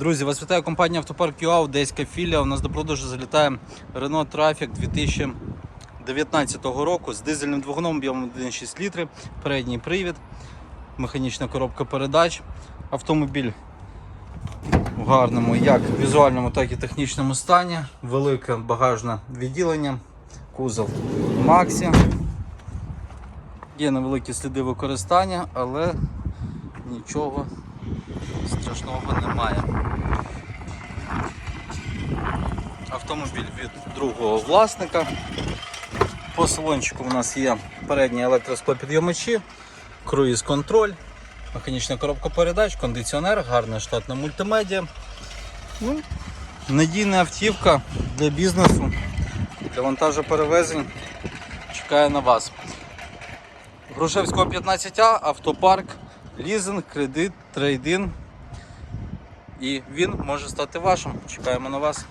Друзі, вас вітає компанія Автопарк ЮА, Одеська філія. У нас до продажу залітає Renault Traffic 2019 року з дизельним двигуном об'ємом 1,6 літри, передній привід, механічна коробка передач. Автомобіль в гарному як візуальному, так і технічному стані. Велике багажне відділення, кузов Максі. Є невеликі сліди використання, але нічого страшного немає. Автомобіль від другого власника. По салончику у нас є передні електросклопідйомачі, круїз контроль, механічна коробка передач, кондиціонер, гарна штатна мультимедіа. Ну, надійна автівка для бізнесу, для вантажоперевезень. Чекає на вас. Грушевського 15А, автопарк, лізинг, кредит, трейдин. І він може стати вашим. Чекаємо на вас.